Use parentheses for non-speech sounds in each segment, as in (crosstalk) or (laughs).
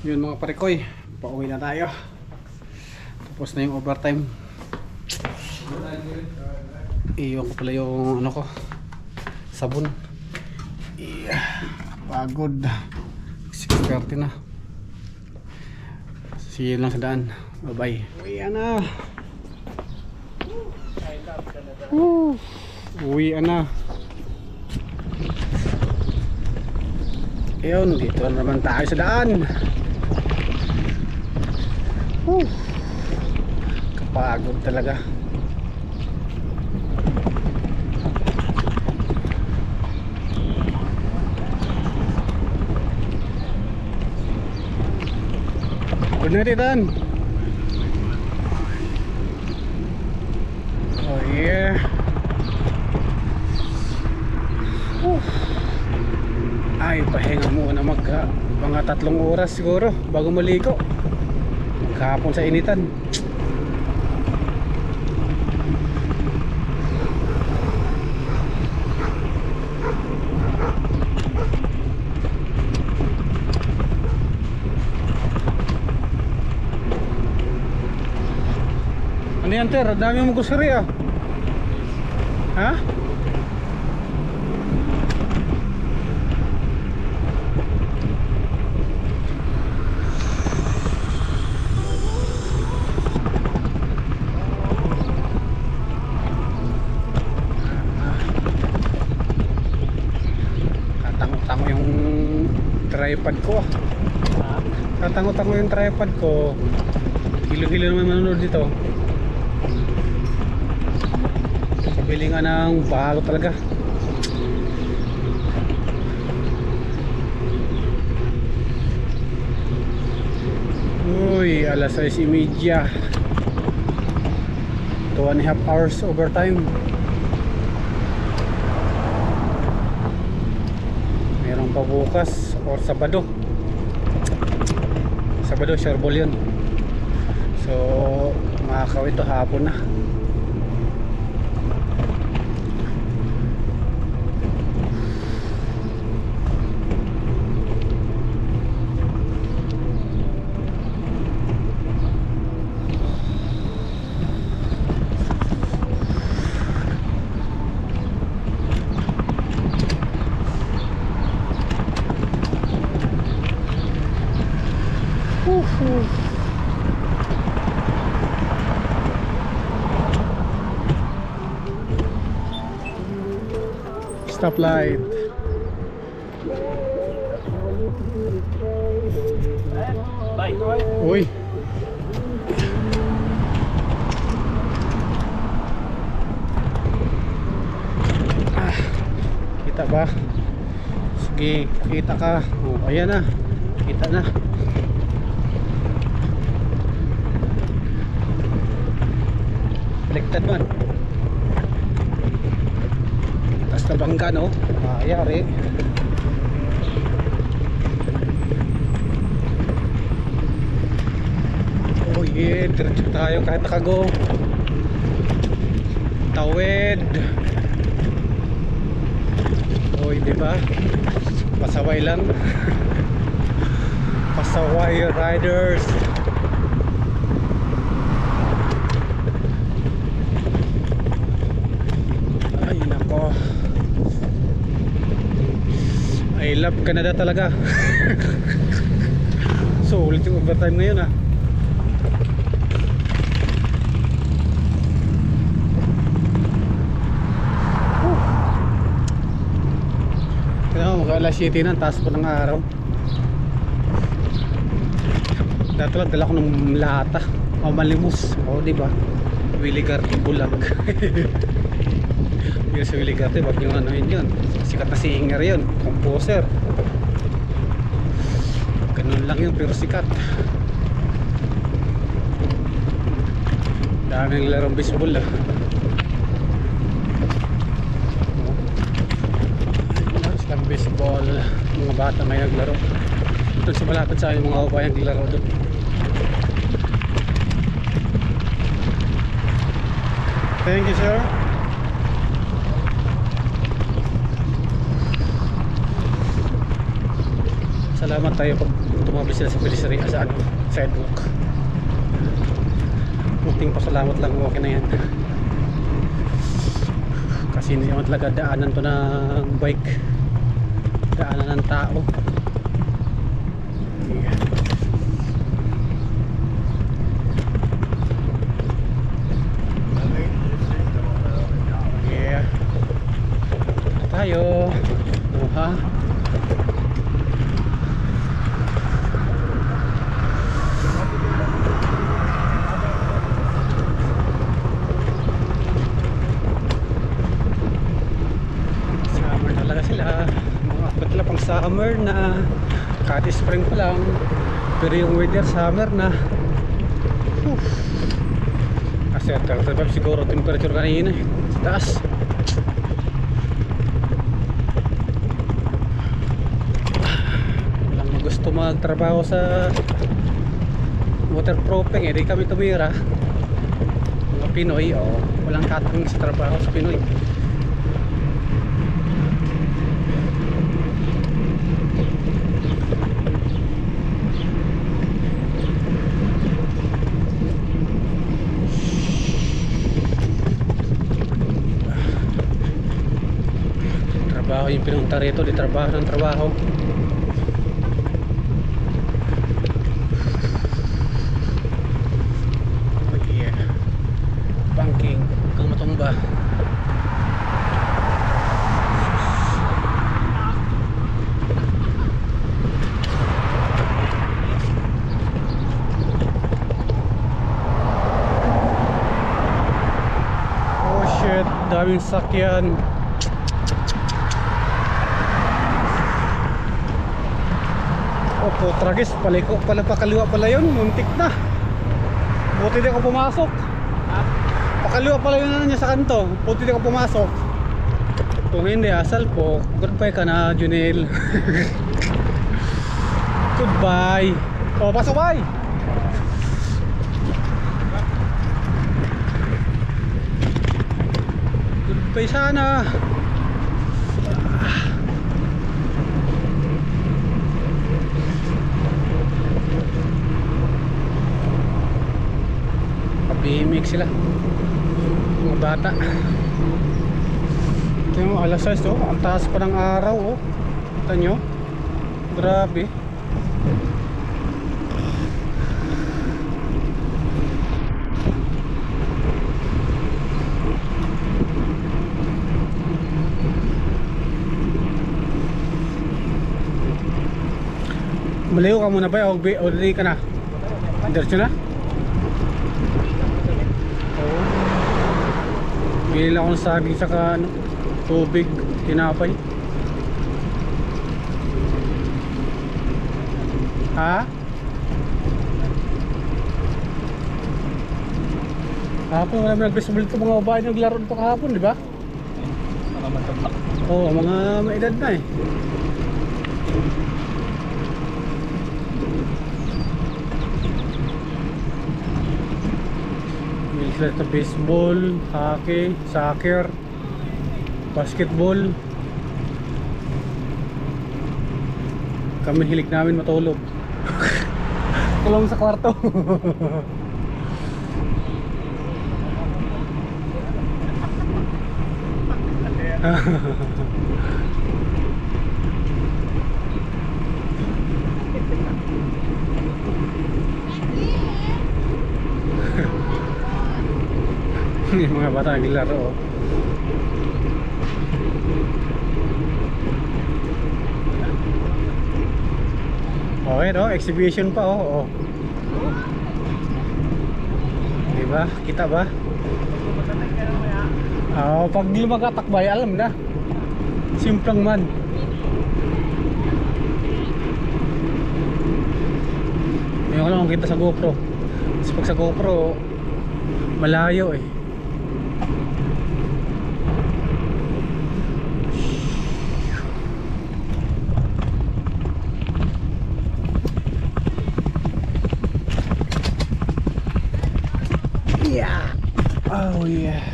Yun mga parekoy, pauwi na tayo. Tapos na yung overtime. Iyon ko pala yung ano ko, sabon. Yeah, pagod. 6.30 na. See you lang sa daan. Bye bye. Uwi na. Uwi na. Ayun, dito na naman tayo sa daan. Woo. Kapagod talaga. Good night, Ethan. Oh yeah. Woo. Ay, pahinga muna mag ah, mga tatlong oras siguro bago maligo. Maghapon sa initan. Ano yan, Ter? Dami mong kusiri ah. Ha? Tatango-tango yung tripod ko. Tatango-tango yung tripod ko. Hilo-hilo naman manonood dito. Kabili nga ng bago talaga. Uy, alas 6.30 Two and a half hours overtime Meron pa bukas or Sabado. Sabado, Sherbol yun So, makakawin to hapon na Stoplight. Uy. Ah, kita ba? Sige, kita ka. Oh, ayan na. Kita na. Baliktad man. Tapos na bangga, no? Ayari. Oh yeah, diretso tayo kahit nakago. Tawid. Oy, di ba? Pasaway lang. (laughs) Pasaway riders. Ay, nako. I love Canada talaga. (laughs) so, ulit yung overtime ngayon ah. Kaya mo, mag alas 7 na, taas pa ng araw. Dati lang dala ko ng lata. O malimus. O, di ba? Willie Garte Bulag. (laughs) Yung sa Willie Garte, wag yung ano yun. Sikat na singer yun. Composer. Ganun lang yun, pero sikat. Daming larong baseball ah. Lang baseball. Mga bata may naglaro. Doon sa malapit sa amin, mga kabayan naglaro doon. Thank you, sir. Salamat tayo pag tumabli sila sa pedestrian sa ano, sidewalk. Munting pasalamat lang okay na yan. Kasi hindi naman talaga daanan to ng bike. Daanan ng tao. Yeah. Yeah. Tayo. Buha. Summer talaga sila. Mga akbat lang pang summer na. Kati spring pa lang. Pero yung weather summer na. Oof. Kasi 35 siguro temperature kanina eh. Taas. Walang gusto magtrabaho sa waterproofing eh. Di kami tumira. Mga Pinoy, oh. Walang katang sa trabaho sa Pinoy. Trabaho yung pinunta rito, di trabaho ng trabaho. Banking, kang matumba. Oh shit, daming sakyan. Opo, tragis, paliko pala pakaliwa pala yun, muntik na. Buti di ako pumasok. Pakaliwa pala yun niya sa kanto, buti di ako pumasok. Kung hindi, asal po, goodbye ka na, Junel. (laughs) goodbye. O, pasok bye. Goodbye sana. Kabimik sila. Mga bata. Ito yung alas 6 oh. Ang taas pa ng araw oh. Kita nyo? Grabe. Maliw ka muna ba o o ka na? Diretso na? Oo. Bili lang ako ng saging saka ano, tubig, tinapay. Ha? Kahapon wala nag-baseball ito mga babae naglaro nito kahapon, di ba? Oo, mga may edad na eh. Sa baseball, hockey, soccer, basketball. Kami hilig namin matulog. (laughs) Kulong sa kwarto. (laughs) Yung mga bata naglaro. oh. Okay no, exhibition pa oh. oh. Diba? Kita ba? Ah, pag di alam na. Simplang man. Ngayon lang kita sa GoPro. Kasi pag sa GoPro, malayo eh. Yeah. Oh yeah.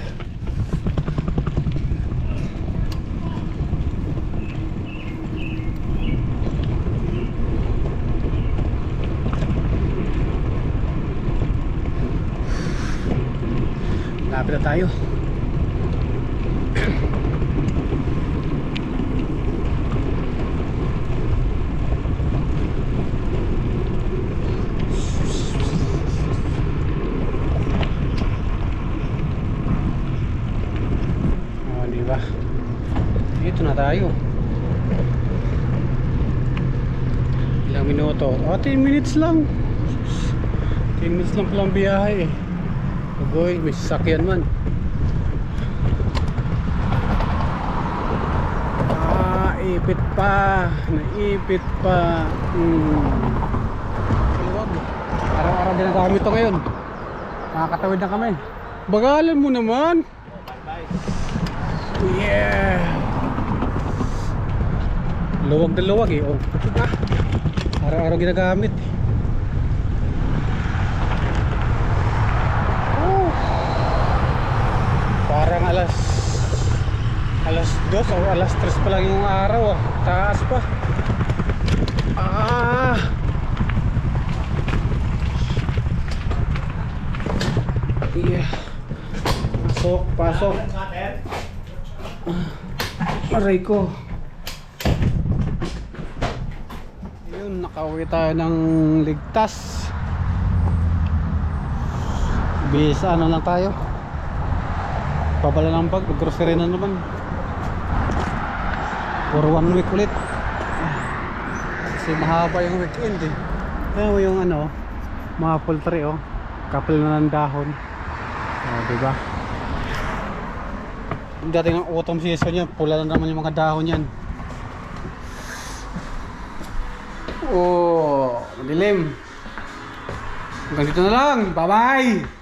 Lapit na tayo. Tayo. Ilang minuto? Oh, 10 minutes lang. 10 minutes lang palang biyahe eh. Agoy, may sasakyan man. Ah, ipit pa. Naipit pa. Hmm. Araw-araw din ang gamit ito ngayon. Nakakatawid na kami. Bagalan mo naman. Yeah. Luwag na luwag eh. Oh. Araw-araw ginagamit. Oh. Parang alas alas 2 o alas 3 pa lang yung araw ah. Taas pa. Ah. Yeah. Pasok, pasok. Aray ko. Yun, nakauwi tayo ng ligtas. Bis, ano lang tayo. Babala ng bag, grocery na naman. For one week ulit. Kasi mahaba yung weekend eh. Mo yung ano, mga poultry oh. Kapal na ng dahon. Oh, diba? Dating ng autumn season yan, pula na naman yung mga dahon yan. Madilim. Hanggang dito na lang. Bye-bye!